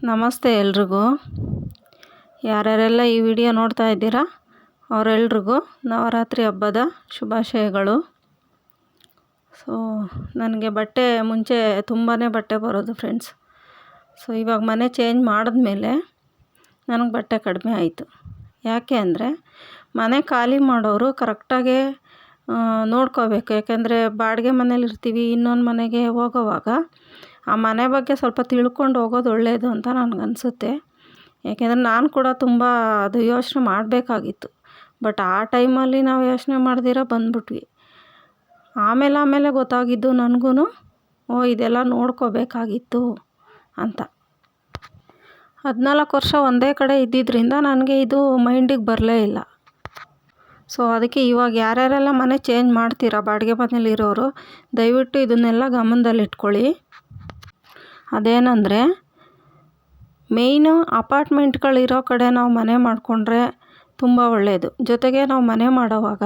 ನಮಸ್ತೆ ಎಲ್ರಿಗೂ. ಯಾರ್ಯಾರೆಲ್ಲ ಈ ವಿಡಿಯೋ ನೋಡ್ತಾ ಇದ್ದೀರಾ, ಅವರೆಲ್ರಿಗೂ ನವರಾತ್ರಿ ಹಬ್ಬದ ಶುಭಾಶಯಗಳು. ಸೊ, ನನಗೆ ಬಟ್ಟೆ ಮುಂಚೆ ತುಂಬಾ ಬಟ್ಟೆ ಬರೋದು ಫ್ರೆಂಡ್ಸ್ ಸೊ, ಇವಾಗ ಮನೆ ಚೇಂಜ್ ಮಾಡಿದ್ಮೇಲೆ ನನಗೆ ಬಟ್ಟೆ ಕಡಿಮೆ ಆಯಿತು. ಯಾಕೆ ಅಂದರೆ, ಮನೆ ಖಾಲಿ ಮಾಡೋರು ಕರೆಕ್ಟಾಗಿ ನೋಡ್ಕೋಬೇಕು. ಯಾಕೆಂದರೆ, ಬಾಡಿಗೆ ಮನೇಲಿ ಇರ್ತೀವಿ ಇನ್ನೊಂದು ಮನೆಗೆ ಹೋಗೋವಾಗ ಆ ಮನೆ ಬಗ್ಗೆ ಸ್ವಲ್ಪ ತಿಳ್ಕೊಂಡು ಹೋಗೋದು ಒಳ್ಳೆಯದು ಅಂತ ನನಗನ್ಸುತ್ತೆ. ಯಾಕೆಂದರೆ ನಾನು ಕೂಡ ತುಂಬ ಅದು ಯೋಚನೆ ಮಾಡಬೇಕಾಗಿತ್ತು. ಬಟ್ ಆ ಟೈಮಲ್ಲಿ ನಾವು ಯೋಚನೆ ಮಾಡ್ದಿರ ಬಂದ್ಬಿಟ್ವಿ. ಆಮೇಲೆ ಆಮೇಲೆ ಗೊತ್ತಾಗಿದ್ದು ನನಗೂ ಓ, ಇದೆಲ್ಲ ನೋಡ್ಕೋಬೇಕಾಗಿತ್ತು ಅಂತ. ಹದಿನಾಲ್ಕು ವರ್ಷ ಒಂದೇ ಕಡೆ ಇದ್ದಿದ್ದರಿಂದ ನನಗೆ ಇದು ಮೈಂಡಿಗೆ ಬರಲೇ ಇಲ್ಲ. ಸೊ, ಅದಕ್ಕೆ ಇವಾಗ ಯಾರ್ಯಾರೆಲ್ಲ ಮನೆ ಚೇಂಜ್ ಮಾಡ್ತೀರಾ, ಬಾಡಿಗೆ ಮನೇಲಿರೋರು, ದಯವಿಟ್ಟು ಇದನ್ನೆಲ್ಲ ಗಮನದಲ್ಲಿಟ್ಕೊಳ್ಳಿ. ಅದೇನೆಂದರೆ, ಮೇಯ್ನು ಅಪಾರ್ಟ್ಮೆಂಟ್ಗಳಿರೋ ಕಡೆ ನಾವು ಮನೆ ಮಾಡಿಕೊಂಡ್ರೆ ತುಂಬ ಒಳ್ಳೆಯದು ಜೊತೆಗೆ ನಾವು ಮನೆ ಮಾಡೋವಾಗ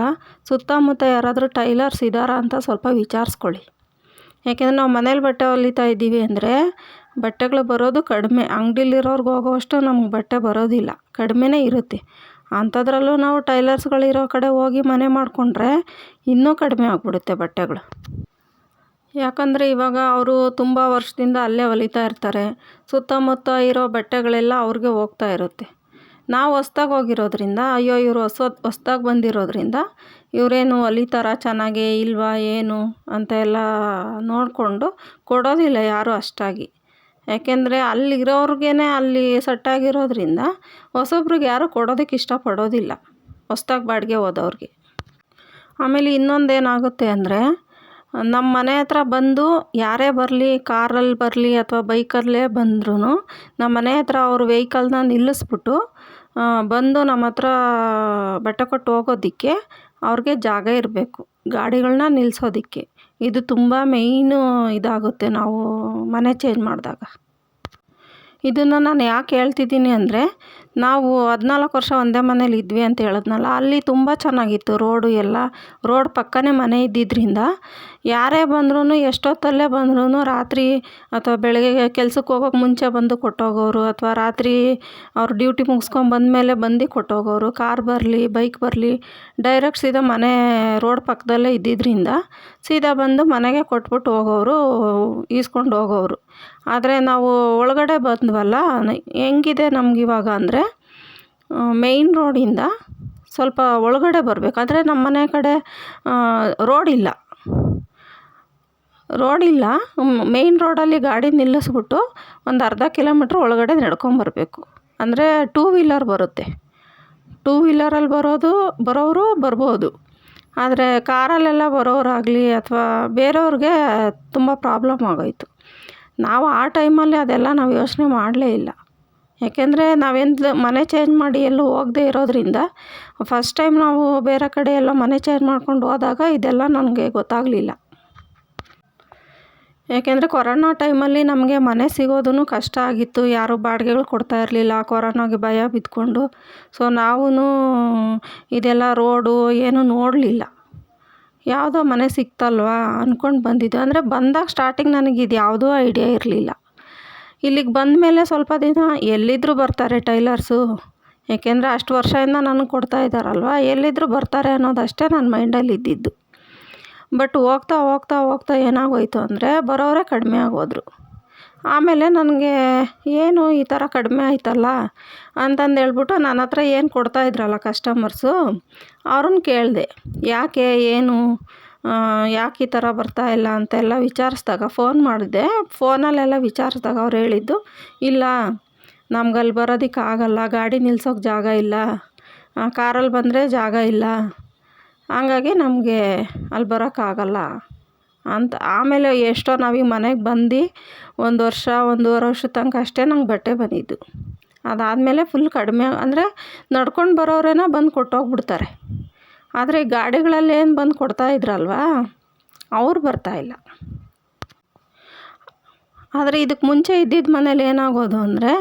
ಸುತ್ತಮುತ್ತ ಯಾರಾದರೂ ಟೈಲರ್ಸ್ ಇದ್ದಾರಾ ಅಂತ ಸ್ವಲ್ಪ ವಿಚಾರಿಸ್ಕೊಳ್ಳಿ. ಯಾಕೆಂದರೆ ನಾವು ಮನೇಲಿ ಬಟ್ಟೆ ಹೊಲಿತಾ ಇದ್ದೀವಿ ಅಂದರೆ ಬಟ್ಟೆಗಳು ಬರೋದು ಕಡಿಮೆ. ಅಂಗಡಿಲಿರೋರ್ಗೆ ಹೋಗೋವಷ್ಟು ನಮ್ಗೆ ಬಟ್ಟೆ ಬರೋದಿಲ್ಲ. ಕಡಿಮೆನೇ ಇರುತ್ತೆ. ಅಂಥದ್ರಲ್ಲೂ ನಾವು ಟೈಲರ್ಸ್ಗಳಿರೋ ಕಡೆ ಹೋಗಿ ಮನೆ ಮಾಡಿಕೊಂಡ್ರೆ ಇನ್ನೂ ಕಡಿಮೆ ಆಗಿಬಿಡುತ್ತೆ ಬಟ್ಟೆಗಳು. ಯಾಕಂದರೆ ಇವಾಗ ಅವರು ತುಂಬ ವರ್ಷದಿಂದ ಅಲ್ಲೇ ಹೊಲಿತಾ ಇರ್ತಾರೆ. ಸುತ್ತಮುತ್ತ ಇರೋ ಬಟ್ಟೆಗಳೆಲ್ಲ ಅವ್ರಿಗೆ ಹೋಗ್ತಾ ಇರುತ್ತೆ. ನಾವು ಹೊಸ್ದಾಗಿ ಹೋಗಿರೋದ್ರಿಂದ, ಅಯ್ಯೋ ಇವರು ಹೊಸ, ಹೊಸ್ದಾಗಿ ಬಂದಿರೋದ್ರಿಂದ ಇವರೇನು ಹೊಲಿತಾರ ಚೆನ್ನಾಗಿ ಇಲ್ವಾ, ಏನು ಅಂತ ಎಲ್ಲ ನೋಡಿಕೊಂಡು ಕೊಡೋದಿಲ್ಲ ಯಾರು ಅಷ್ಟಾಗಿ. ಯಾಕೆಂದರೆ ಅಲ್ಲಿರೋರ್ಗೇ ಅಲ್ಲಿ ಸೆಟ್ಟಾಗಿರೋದ್ರಿಂದ ಹೊಸೊಬ್ರಿಗೆ ಯಾರೂ ಕೊಡೋದಕ್ಕೆ ಇಷ್ಟಪಡೋದಿಲ್ಲ. ಹೊಸ್ದಾಗಿ ಬಾಡಿಗೆ ಹೋದವ್ರಿಗೆ. ಆಮೇಲೆ ಇನ್ನೊಂದು ಏನಾಗುತ್ತೆ ಅಂದರೆ ನಮ್ಮ ಮನೆ ಹತ್ರ ಬಂದು ಯಾರೇ ಬರಲಿ ಕಾರಲ್ಲಿ ಬರಲಿ ಅಥವಾ ಬೈಕಲ್ಲೇ ಬಂದ್ರೂ ನಮ್ಮ ಮನೆ ಹತ್ರ ಅವ್ರ ವೆಹಿಕಲ್ನ ನಿಲ್ಲಿಸ್ಬಿಟ್ಟು ಬಂದು ನಮ್ಮ ಹತ್ರ ಬೆಟ್ಟ ಕೊಟ್ಟು ಹೋಗೋದಕ್ಕೆ ಅವ್ರಿಗೆ ಜಾಗ ಇರಬೇಕು ಗಾಡಿಗಳನ್ನ ನಿಲ್ಲಿಸೋದಕ್ಕೆ ಇದು ತುಂಬ ಮೇಯ್ನು ಇದಾಗುತ್ತೆ ನಾವು ಮನೆ ಚೇಂಜ್ ಮಾಡಿದಾಗ. ಇದನ್ನು ನಾನು ಯಾಕೆ ಹೇಳ್ತಿದ್ದೀನಿ ಅಂದರೆ, ನಾವು ಹದಿನಾಲ್ಕು ವರ್ಷ ಒಂದೇ ಮನೇಲಿ ಇದ್ವಿ ಅಂತ ಹೇಳಿದ್ನಲ್ಲ, ಅಲ್ಲಿ ತುಂಬ ಚೆನ್ನಾಗಿತ್ತು ರೋಡು ಎಲ್ಲ. ರೋಡ್ ಪಕ್ಕನೇ ಮನೆ ಇದ್ದಿದ್ದರಿಂದ ಯಾರೇ ಬಂದ್ರೂ ಎಷ್ಟೊತ್ತಲ್ಲೇ ಬಂದ್ರೂ ರಾತ್ರಿ ಅಥವಾ ಬೆಳಗ್ಗೆ ಕೆಲ್ಸಕ್ಕೆ ಹೋಗೋಕೆ ಮುಂಚೆ ಬಂದು ಕೊಟ್ಟೋಗೋರು ಅಥವಾ ರಾತ್ರಿ ಅವ್ರ ಡ್ಯೂಟಿ ಮುಗಿಸ್ಕೊಂಡು ಬಂದಮೇಲೆ ಬಂದು ಕೊಟ್ಟೋಗೋರು, ಕಾರ್ ಬರಲಿ, ಬೈಕ್ ಬರಲಿ, ಡೈರೆಕ್ಟ್ ಸೀದಾ ಮನೆ ರೋಡ್ ಪಕ್ಕದಲ್ಲೇ ಇದ್ದಿದ್ದರಿಂದ ಸೀದಾ ಬಂದು ಮನೆಗೆ ಕೊಟ್ಬಿಟ್ಟು ಹೋಗೋರು, ಈಸ್ಕೊಂಡು ಹೋಗೋರು. ಆದರೆ ನಾವು ಒಳಗಡೆ ಬಂದ್ವಲ್ಲ, ಹೆಂಗಿದೆ ನಮಗಿವಾಗ ಅಂದರೆ ಮೇಯ್ನ್ ರೋಡಿಂದ ಸ್ವಲ್ಪ ಒಳಗಡೆ ಬರಬೇಕು. ಆದರೆ ನಮ್ಮ ಮನೆ ಕಡೆ ರೋಡಿಲ್ಲ ರೋಡಿಲ್ಲ ಮೇಯ್ನ್ ರೋಡಲ್ಲಿ ಗಾಡಿ ನಿಲ್ಲಿಸ್ಬಿಟ್ಟು ಒಂದು ಅರ್ಧ ಕಿಲೋಮೀಟ್ರ್ ಒಳಗಡೆ ನಡ್ಕೊಂಬರ್ಬೇಕು ಅಂದರೆ ಟೂ ವೀಲರ್ ಬರುತ್ತೆ. ಟೂ ವೀಲರಲ್ಲಿ ಬರೋದು, ಬರೋರು ಬರ್ಬೋದು. ಆದರೆ ಕಾರಲ್ಲೆಲ್ಲ ಬರೋರಾಗಲಿ ಅಥವಾ ಬೇರೆಯವ್ರಿಗೆ ತುಂಬ ಪ್ರಾಬ್ಲಮ್ ಆಗೋಯಿತು. ನಾವು ಆ ಟೈಮಲ್ಲಿ ಅದೆಲ್ಲ ನಾವು ಯೋಚನೆ ಮಾಡಲೇ ಇಲ್ಲ. ಏಕೆಂದರೆ ನಾವೆಂದು ಮನೆ ಚೇಂಜ್ ಮಾಡಿ ಎಲ್ಲೂ ಹೋಗದೇ ಇರೋದರಿಂದ ಫಸ್ಟ್ ಟೈಮ್ ನಾವು ಬೇರೆ ಕಡೆ ಎಲ್ಲ ಮನೆ ಚೇಂಜ್ ಮಾಡ್ಕೊಂಡು ಹೋದಾಗ ಇದೆಲ್ಲ ನನಗೆ ಗೊತ್ತಾಗಲಿಲ್ಲ. ಏಕೆಂದರೆ ಕೊರೋನಾ ಟೈಮಲ್ಲಿ ನಮಗೆ ಮನೆ ಸಿಗೋದೂ ಕಷ್ಟ ಆಗಿತ್ತು. ಯಾರೂ ಬಾಡಿಗೆಗಳು ಕೊಡ್ತಾ ಇರಲಿಲ್ಲ. ಕೊರೋನಾಗೆ ಭಯ ಬಿದ್ದುಕೊಂಡು. ಸೊ ನಾವೂ ಇದೆಲ್ಲ ರೋಡು ಏನೂ ನೋಡಲಿಲ್ಲ. ಯಾವುದೋ ಮನೆ ಸಿಕ್ತಲ್ವಾ ಅಂದ್ಕೊಂಡು ಬಂದಿದ್ದು. ಅಂದರೆ ಬಂದಾಗ ಸ್ಟಾರ್ಟಿಂಗ್ ನನಗೆ ಇದು ಯಾವುದೂ ಐಡಿಯಾ ಇರಲಿಲ್ಲ. ಇಲ್ಲಿಗೆ ಬಂದ ಮೇಲೆ ಸ್ವಲ್ಪ ದಿನ ಎಲ್ಲಿದ್ದರೂ ಬರ್ತಾರೆ ಟೈಲರ್ಸು. ಏಕೆಂದರೆ ಅಷ್ಟು ವರ್ಷದಿಂದ ನನಗೆ ಕೊಡ್ತಾ ಇದ್ದಾರಲ್ವ ಎಲ್ಲಿದ್ದರೂ ಬರ್ತಾರೆ ಅನ್ನೋದಷ್ಟೇ ನನ್ನ ಮೈಂಡಲ್ಲಿ ಇದ್ದಿದ್ದು. ಬಟ್ ಹೋಗ್ತಾ ಹೋಗ್ತಾ ಹೋಗ್ತಾ ಏನಾಗೋಯಿತು ಅಂದರೆ ಬರೋರೇ ಕಡಿಮೆ ಆಗೋದ್ರು. ಆಮೇಲೆ ನನಗೆ, ಏನು ಈ ಥರ ಕಡಿಮೆ ಆಯ್ತಲ್ಲ? ಅಂತಂದು ಹೇಳ್ಬಿಟ್ಟು ನನ್ನ ಹತ್ರ ಏನು ಕೊಡ್ತಾಯಿದ್ರಲ್ಲ ಕಸ್ಟಮರ್ಸು ಅವ್ರನ್ನ ಕೇಳಿದೆ, ಯಾಕೆ, ಏನು ಯಾಕೆ ಈ ಥರ ಬರ್ತಾಯಿಲ್ಲ ಅಂತೆಲ್ಲ ವಿಚಾರಿಸ್ದಾಗ ಫೋನ್ ಮಾಡಿದೆ ಫೋನಲ್ಲೆಲ್ಲ ವಿಚಾರಿಸ್ದಾಗ ಅವ್ರು ಹೇಳಿದ್ದು, ಇಲ್ಲ ನಮ್ಗೆ ಅಲ್ಲಿ ಬರೋದಕ್ಕೆ ಆಗಲ್ಲ, ಗಾಡಿ ನಿಲ್ಸೋಕೆ ಜಾಗ ಇಲ್ಲ ಕಾರಲ್ಲಿ ಬಂದರೆ ಜಾಗ ಇಲ್ಲ, ಹಂಗಾಗಿ ನಮಗೆ ಅಲ್ಲಿ ಬರೋಕ್ಕಾಗಲ್ಲ. ಅಂತ. ಆಮೇಲೆ ಎಷ್ಟೋ ನಾವೀಗ ಮನೆಗೆ ಬಂದು ಒಂದು ವರ್ಷ, ಒಂದೂವರೆ ವರ್ಷದ ತನಕ ಅಷ್ಟೇ ನಂಗೆ ಬಟ್ಟೆ ಬಂದಿದ್ದು. ಅದಾದಮೇಲೆ ಫುಲ್ ಕಡಿಮೆ, ಅಂದರೆ ನಡ್ಕೊಂಡು ಬರೋರೇನ ಬಂದು ಕೊಟ್ಟೋಗ್ಬಿಡ್ತಾರೆ. ಆದರೆ ಗಾಡಿಗಳಲ್ಲೇನು ಬಂದು ಕೊಡ್ತಾ ಇದ್ರಲ್ವ? ಅವ್ರು ಬರ್ತಾಯಿಲ್ಲ ಆದರೆ ಇದಕ್ಕೆ ಮುಂಚೆ ಇದ್ದಿದ್ದ ಮನೇಲಿ ಏನಾಗೋದು ಅಂದರೆ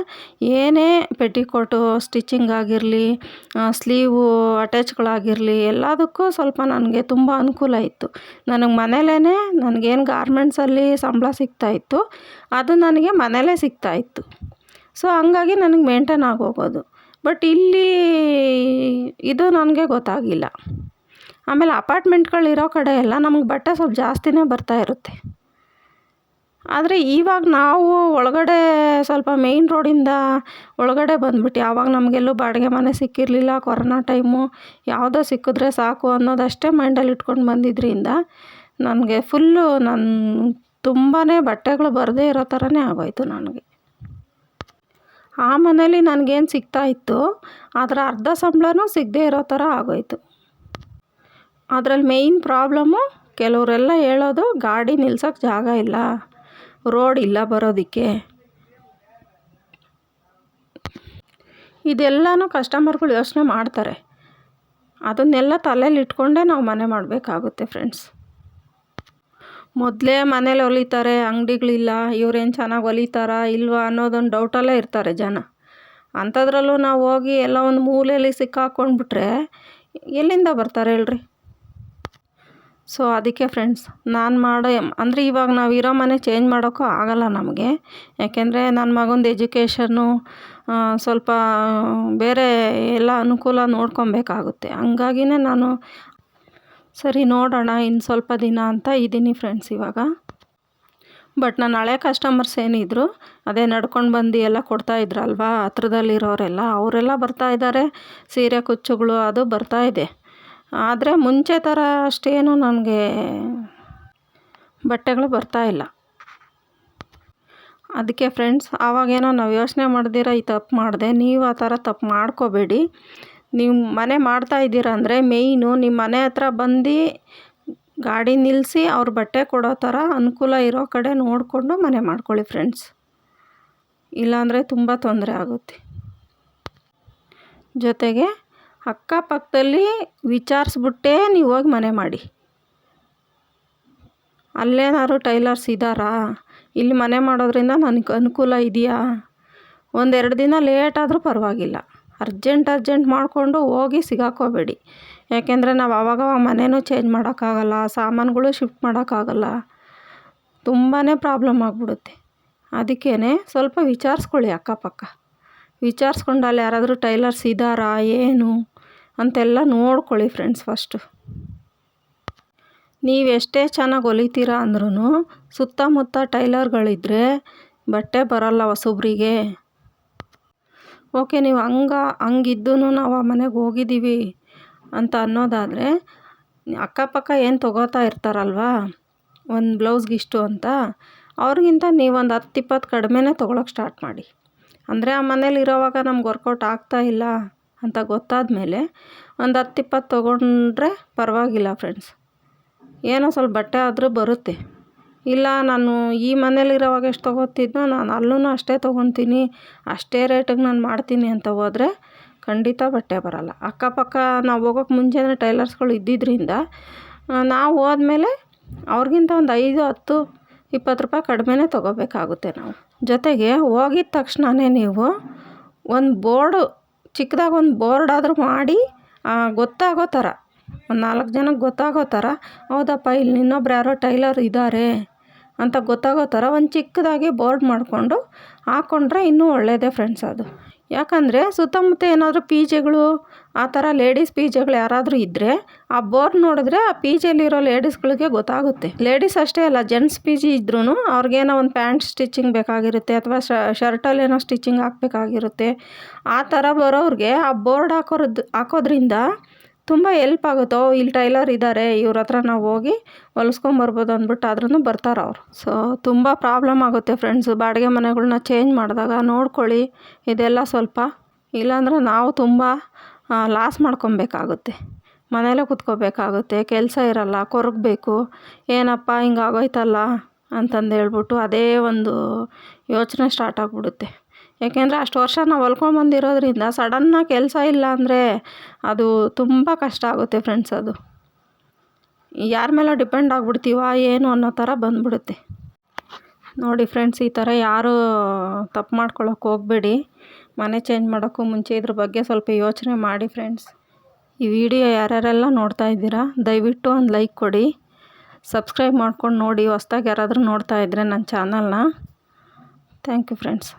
ಏನೇ ಪೆಟಿಕೋಟು ಸ್ಟಿಚಿಂಗ್ ಆಗಿರಲಿ ಸ್ಲೀವು, ಅಟ್ಯಾಚ್ಗಳಾಗಿರಲಿ, ಎಲ್ಲದಕ್ಕೂ ಸ್ವಲ್ಪ ನನಗೆ ತುಂಬ ಅನುಕೂಲ ಇತ್ತು. ನನಗೆ ಮನೇಲೇ ನನಗೇನು ಗಾರ್ಮೆಂಟ್ಸಲ್ಲಿ ಸಂಬಳ ಸಿಗ್ತಾಯಿತ್ತು ಅದು ನನಗೆ ಮನೇಲೇ ಸಿಗ್ತಾಯಿತ್ತು ಸೊ, ಹಂಗಾಗಿ ನನಗೆ ಮೇಂಟೈನ್ ಆಗೋಗೋದು. ಬಟ್ ಇಲ್ಲಿ ಇದು ನನಗೆ ಗೊತ್ತಾಗಿಲ್ಲ. ಆಮೇಲೆ ಅಪಾರ್ಟ್ಮೆಂಟ್ಗಳಿರೋ ಕಡೆ ಎಲ್ಲ ನಮಗೆ ಬಟ್ಟೆ ಸ್ವಲ್ಪ ಜಾಸ್ತಿನೇ ಬರ್ತಾ ಇರುತ್ತೆ. ಆದರೆ ಇವಾಗ ನಾವು ಒಳಗಡೆ ಸ್ವಲ್ಪ ಮೇಯ್ನ್ ರೋಡಿಂದ ಒಳಗಡೆ ಬಂದ್ಬಿಟ್ಟು ಆವಾಗ ನಮಗೆಲ್ಲೂ ಬಾಡಿಗೆ ಮನೆ ಸಿಕ್ಕಿರಲಿಲ್ಲ, ಕೊರೋನಾ ಟೈಮು ಯಾವುದೋ ಸಿಕ್ಕಿದ್ರೆ ಸಾಕು ಅನ್ನೋದಷ್ಟೇ ಮೈಂಡಲ್ಲಿ ಇಟ್ಕೊಂಡು ಬಂದಿದ್ದರಿಂದ ನನಗೆ ಫುಲ್ಲು ನನ್ನ ತುಂಬಾ ಬಟ್ಟೆಗಳು ಬರದೇ ಇರೋ ಥರನೇ ಆಗೋಯಿತು ನನಗೆ. ಆ ಮನೇಲಿ ನನಗೇನು ಸಿಗ್ತಾಯಿತ್ತು ಅದರ ಅರ್ಧ ಸಂಬಳನೂ ಸಿಗದೇ ಇರೋ ಥರ ಆಗೋಯಿತು. ಅದರಲ್ಲಿ ಮೇಯ್ನ್ ಪ್ರಾಬ್ಲಮ್ಮು ಕೆಲವರೆಲ್ಲ ಹೇಳೋದು ಗಾಡಿ ನಿಲ್ಸೋಕ್ಕೆ ಜಾಗ ಇಲ್ಲ. ರೋಡ್ ಇಲ್ಲ ಬರೋದಕ್ಕೆ. ಇದೆಲ್ಲನೂ ಕಸ್ಟಮರ್ಗಳು ಯೋಚನೆ ಮಾಡ್ತಾರೆ. ಅದನ್ನೆಲ್ಲ ತಲೆಯಲ್ಲಿ ಇಟ್ಕೊಂಡೇ ನಾವು ಮನೆ ಮಾಡಬೇಕಾಗುತ್ತೆ ಫ್ರೆಂಡ್ಸ್. ಮೊದಲೇ ಮನೇಲಿ ಹೊಲಿತಾರೆ ಅಂಗಡಿಗಳಿಲ್ಲ, ಇವ್ರೇನು ಚೆನ್ನಾಗಿ ಹೊಲಿತಾರಾ ಇಲ್ವಾ ಅನ್ನೋದೊಂದು ಡೌಟಲ್ಲೇ ಇರ್ತಾರೆ ಜನ. ಅಂಥದ್ರಲ್ಲೂ ನಾವು ಹೋಗಿ ಎಲ್ಲ ಒಂದು ಮೂಲೆಯಲ್ಲಿ ಸಿಕ್ಕಾಕೊಂಡ್ಬಿಟ್ರೆ ಎಲ್ಲಿಂದ ಬರ್ತಾರೆ ಹೇಳ್ರಿ? ಸೊ ಅದಕ್ಕೆ ಫ್ರೆಂಡ್ಸ್ ನಾನು ಮಾಡೋ ಅಂದರೆ ಇವಾಗ ನಾವು ಇರೋ ಮನೆ ಚೇಂಜ್ ಮಾಡೋಕ್ಕೂ ಆಗೋಲ್ಲ ನಮಗೆ. ಯಾಕೆಂದರೆ ನನ್ನ ಮಗಂದು ಎಜುಕೇಷನ್ನು ಸ್ವಲ್ಪ ಬೇರೆ ಎಲ್ಲ ಅನುಕೂಲ ನೋಡ್ಕೊಬೇಕಾಗುತ್ತೆ. ಹಂಗಾಗಿನೇ ನಾನು, ಸರಿ ನೋಡೋಣ ಇನ್ನು ಸ್ವಲ್ಪ ದಿನ ಅಂತ ಇದ್ದೀನಿ ಫ್ರೆಂಡ್ಸ್ ಇವಾಗ. ಬಟ್ ನನ್ನ ಹಳೆ ಕಸ್ಟಮರ್ಸ್ ಏನಿದ್ರು, ಅದೇ ನಡ್ಕೊಂಡು ಬಂದು ಎಲ್ಲ ಕೊಡ್ತಾಯಿದ್ರಲ್ವಾ ಹತ್ರದಲ್ಲಿರೋರೆಲ್ಲ, ಅವರೆಲ್ಲ ಬರ್ತಾ ಇದ್ದಾರೆ. ಸೀರೆ, ಕುಚ್ಚುಗಳು, ಅದು ಬರ್ತಾ ಇದೆ. ಆದರೆ ಮುಂಚೆ ಥರ ಅಷ್ಟೇನು ನನಗೆ ಬಟ್ಟೆಗಳು ಬರ್ತಾ ಇಲ್ಲ. ಅದಕ್ಕೆ ಫ್ರೆಂಡ್ಸ್ ಆವಾಗೇನೋ ನಾವು ಯೋಚನೆ ಮಾಡ್ದಿರ ಈ ತಪ್ಪು ಮಾಡಿದೆ, ನೀವು ಆ ಥರ ತಪ್ಪು ಮಾಡ್ಕೋಬೇಡಿ. ನೀವು ಮನೆ ಮಾಡ್ತಾ ಅಂದರೆ ಮೇಯ್ನು ನಿಮ್ಮ ಮನೆ ಹತ್ರ ಬಂದು ಗಾಡಿ ನಿಲ್ಲಿಸಿ ಅವ್ರ ಬಟ್ಟೆ ಕೊಡೋ ಥರ ಅನುಕೂಲ ಇರೋ ಕಡೆ ನೋಡಿಕೊಂಡು ಮನೆ ಮಾಡ್ಕೊಳ್ಳಿ ಫ್ರೆಂಡ್ಸ್ ಇಲ್ಲಾಂದರೆ ತುಂಬ ತೊಂದರೆ ಆಗುತ್ತೆ. ಜೊತೆಗೆ ಅಕ್ಕಪಕ್ಕದಲ್ಲಿ ವಿಚಾರಿಸ್ಬಿಟ್ಟೇ ನೀವು ಹೋಗಿ ಮನೆ ಮಾಡಿ. ಅಲ್ಲೇನಾದ್ರು ಟೈಲರ್ಸ್ ಇದ್ದಾರಾ ಇಲ್ಲಿ ಮನೆ ಮಾಡೋದ್ರಿಂದ ನನಗೆ ಅನುಕೂಲ ಇದೆಯಾ? ಒಂದೆರಡು ದಿನ ಲೇಟ್ ಆದರೂ ಪರವಾಗಿಲ್ಲ. ಅರ್ಜೆಂಟ್ ಅರ್ಜೆಂಟ್ ಮಾಡಿಕೊಂಡು ಹೋಗಿ ಸಿಗಾಕೋಬೇಡಿ. ಯಾಕೆಂದರೆ ನಾವು ಆವಾಗವಾಗ ಮನೆಯೂ ಚೇಂಜ್ ಮಾಡೋಕ್ಕಾಗಲ್ಲ, ಸಾಮಾನುಗಳು ಶಿಫ್ಟ್ ಮಾಡೋಕ್ಕಾಗಲ್ಲ. ತುಂಬಾ ಪ್ರಾಬ್ಲಮ್ ಆಗಿಬಿಡುತ್ತೆ. ಅದಕ್ಕೇ ಸ್ವಲ್ಪ ವಿಚಾರಿಸ್ಕೊಳ್ಳಿ ಅಕ್ಕಪಕ್ಕ. ವಿಚಾರಿಸ್ಕೊಂಡು ಅಲ್ಲಿ ಯಾರಾದರೂ ಟೈಲರ್ಸ್ ಇದ್ದಾರಾ ಏನು? ಅಂತೆಲ್ಲ ನೋಡ್ಕೊಳ್ಳಿ ಫ್ರೆಂಡ್ಸ್ ಫಸ್ಟು ನೀವು ಎಷ್ಟೇ ಚೆನ್ನಾಗಿ ಹೊಲಿತೀರ ಅಂದ್ರೂ ಸುತ್ತಮುತ್ತ ಟೈಲರ್ಗಳಿದ್ದರೆ ಬಟ್ಟೆ ಬರೋಲ್ಲ ಹೊಸಬ್ರಿಗೆ ಓಕೆ, ನೀವು ಹಂಗ ಹಂಗಿದ್ದೂ ನಾವು ಆ ಮನೆಗೆ ಹೋಗಿದ್ದೀವಿ ಅಂತ ಅನ್ನೋದಾದರೆ ಅಕ್ಕಪಕ್ಕ ಏನು ತೊಗೋತಾ ಇರ್ತಾರಲ್ವಾ, ಒಂದು ಬ್ಲೌಸ್ಗೆ ಇಷ್ಟು ಅಂತ, ಅವ್ರಿಗಿಂತ ನೀವೊಂದು ಹತ್ತು ಇಪ್ಪತ್ತು ಕಡಿಮೆನೇ ತೊಗೊಳಕ್ಕೆ ಸ್ಟಾರ್ಟ್ ಮಾಡಿ. ಅಂದರೆ ಆ ಮನೇಲಿ ಇರೋವಾಗ ನಮ್ಗೆ ವರ್ಕೌಟ್ ಆಗ್ತಾ ಇಲ್ಲ. ಅಂತ ಗೊತ್ತಾದ ಮೇಲೆ ಒಂದು ಹತ್ತು ಇಪ್ಪತ್ತು ತೊಗೊಂಡ್ರೆ ಪರವಾಗಿಲ್ಲ ಫ್ರೆಂಡ್ಸ್ ಏನೋ ಸ್ವಲ್ಪ ಬಟ್ಟೆ ಆದರೂ ಬರುತ್ತೆ. ಇಲ್ಲ ನಾನು ಈ ಮನೇಲಿರೋವಾಗ ಎಷ್ಟು ತೊಗೋತಿದ್ನೋ ನಾನು ಅಲ್ಲೂ ಅಷ್ಟೇ ತೊಗೊತೀನಿ, ಅಷ್ಟೇ ರೇಟಿಗೆ ನಾನು ಮಾಡ್ತೀನಿ ಅಂತ ಹೋದರೆ ಖಂಡಿತ ಬಟ್ಟೆ ಬರೋಲ್ಲ. ಅಕ್ಕಪಕ್ಕ ನಾವು ಹೋಗೋಕ್ಕೆ ಮುಂಚೆನೇ ಟೈಲರ್ಸ್ಗಳು ಇದ್ದಿದ್ದರಿಂದ ನಾವು ಹೋದ್ಮೇಲೆ ಅವ್ರಿಗಿಂತ ಒಂದು ಐದು, ಹತ್ತು, ಇಪ್ಪತ್ತು ರೂಪಾಯಿ ಕಡಿಮೆನೇ ತೊಗೋಬೇಕಾಗುತ್ತೆ ನಾವು. ಜೊತೆಗೆ ಹೋಗಿದ ತಕ್ಷಣವೇ ನೀವು ಒಂದು ಬೋರ್ಡು ಚಿಕ್ಕದಾಗಿ ಒಂದು ಬೋರ್ಡ್ ಆದರೂ ಮಾಡಿ ಗೊತ್ತಾಗೋ ಥರ. ಒಂದು ನಾಲ್ಕು ಜನಕ್ಕೆ ಗೊತ್ತಾಗೋ ಥರ. ಹೌದಪ್ಪ, ಇಲ್ಲಿ ಇನ್ನೊಬ್ರು ಯಾರೋ ಟೈಲರ್ ಇದ್ದಾರೆ ಅಂತ ಗೊತ್ತಾಗೋ ಥರ ಒಂದು ಚಿಕ್ಕದಾಗಿ ಬೋರ್ಡ್ ಮಾಡಿಕೊಂಡು ಹಾಕ್ಕೊಂಡ್ರೆ ಇನ್ನೂ ಒಳ್ಳೆಯದೇ ಫ್ರೆಂಡ್ಸ್ ಅದು. ಯಾಕಂದರೆ ಸುತ್ತಮುತ್ತ ಏನಾದರೂ ಪಿ ಜಿಗಳು ಆ ಥರ ಲೇಡೀಸ್ ಪಿ ಜೆಗಳು ಯಾರಾದರೂ ಇದ್ದರೆ ಆ ಬೋರ್ಡ್ ನೋಡಿದ್ರೆ ಆ ಪಿ ಜಿಯಲ್ಲಿರೋ ಲೇಡೀಸ್ಗಳಿಗೆ ಗೊತ್ತಾಗುತ್ತೆ. ಲೇಡೀಸ್ ಅಷ್ಟೇ ಅಲ್ಲ ಜೆಂಟ್ಸ್ ಪಿ ಜಿ ಇದ್ರೂ ಅವ್ರಿಗೇನೋ ಒಂದು ಪ್ಯಾಂಟ್ ಸ್ಟಿಚಿಂಗ್ ಬೇಕಾಗಿರುತ್ತೆ ಅಥವಾ ಶರ್ಟಲ್ಲಿ ಏನೋ ಸ್ಟಿಚಿಂಗ್ ಹಾಕ್ಬೇಕಾಗಿರುತ್ತೆ. ಆ ಥರ ಬರೋರಿಗೆ ಆ ಬೋರ್ಡ್ ಹಾಕೋರದ್ದು ಹಾಕೋದ್ರಿಂದ ತುಂಬ ಎಲ್ಪ್ ಆಗುತ್ತೋ, ಇಲ್ಲಿ ಟೈಲರ್ ಇದ್ದಾರೆ ಇವ್ರ ಹತ್ರ ನಾವು ಹೋಗಿ ಹೊಲಿಸ್ಕೊಂಬರ್ಬೋದು ಅಂದ್ಬಿಟ್ಟು ಆದ್ರೂ ಬರ್ತಾರೆ ಅವರು. ಸೊ ತುಂಬ ಪ್ರಾಬ್ಲಮ್ ಆಗುತ್ತೆ ಫ್ರೆಂಡ್ಸು ಬಾಡಿಗೆ ಮನೆಗಳನ್ನ ಚೇಂಜ್ ಮಾಡಿದಾಗ ನೋಡ್ಕೊಳ್ಳಿ, ಇದೆಲ್ಲ ಸ್ವಲ್ಪ. ಇಲ್ಲಾಂದರೆ ನಾವು ತುಂಬ ಲಾಸ್ ಮಾಡ್ಕೊಬೇಕಾಗುತ್ತೆ. ಮನೇಲೇ ಕುತ್ಕೋಬೇಕಾಗುತ್ತೆ, ಕೆಲಸ ಇರಲ್ಲ, ಕೊರಗಬೇಕು. ಏನಪ್ಪ, ಹಿಂಗಾಗೋಯ್ತಲ್ಲ ಅಂತಂದು ಹೇಳ್ಬಿಟ್ಟು ಅದೇ ಒಂದು ಯೋಚನೆ ಸ್ಟಾರ್ಟ್ ಆಗಿಬಿಡುತ್ತೆ. ಯಾಕೆಂದರೆ ಅಷ್ಟು ವರ್ಷ ನಾವು ಹೊಲ್ಕೊಂಬಂದಿರೋದ್ರಿಂದ ಸಡನ್ನಾಗಿ ಕೆಲಸ ಇಲ್ಲ ಅಂದರೆ ಅದು ತುಂಬ ಕಷ್ಟ ಆಗುತ್ತೆ ಫ್ರೆಂಡ್ಸ್ ಅದು. ಯಾರ ಮೇಲೆ ಡಿಪೆಂಡ್ ಆಗಿಬಿಡ್ತೀವ, ಏನು ಅನ್ನೋ ಥರ ಬಂದ್ಬಿಡುತ್ತೆ. ನೋಡಿ ಫ್ರೆಂಡ್ಸ್ ಈ ಥರ ಯಾರೂ ತಪ್ಪು ಮಾಡ್ಕೊಳ್ಳೋಕೆ ಹೋಗಬೇಡಿ. ಮನೆ ಚೇಂಜ್ ಮಾಡೋಕ್ಕೂ ಮುಂಚೆ ಇದ್ರ ಬಗ್ಗೆ ಸ್ವಲ್ಪ ಯೋಚನೆ ಮಾಡಿ ಫ್ರೆಂಡ್ಸ್ ಈ ವಿಡಿಯೋ ಯಾರ್ಯಾರೆಲ್ಲ ನೋಡ್ತಾ ಇದ್ದೀರಾ, ದಯವಿಟ್ಟು ಒಂದು ಲೈಕ್ ಕೊಡಿ. ಸಬ್ಸ್ಕ್ರೈಬ್ ಮಾಡ್ಕೊಂಡು ನೋಡಿ, ಹೊಸ್ದಾಗಿ ಯಾರಾದರೂ ನೋಡ್ತಾ ಇದ್ದರೆ ನನ್ನ ಚಾನಲ್ನ ಥ್ಯಾಂಕ್ ಯು ಫ್ರೆಂಡ್ಸ್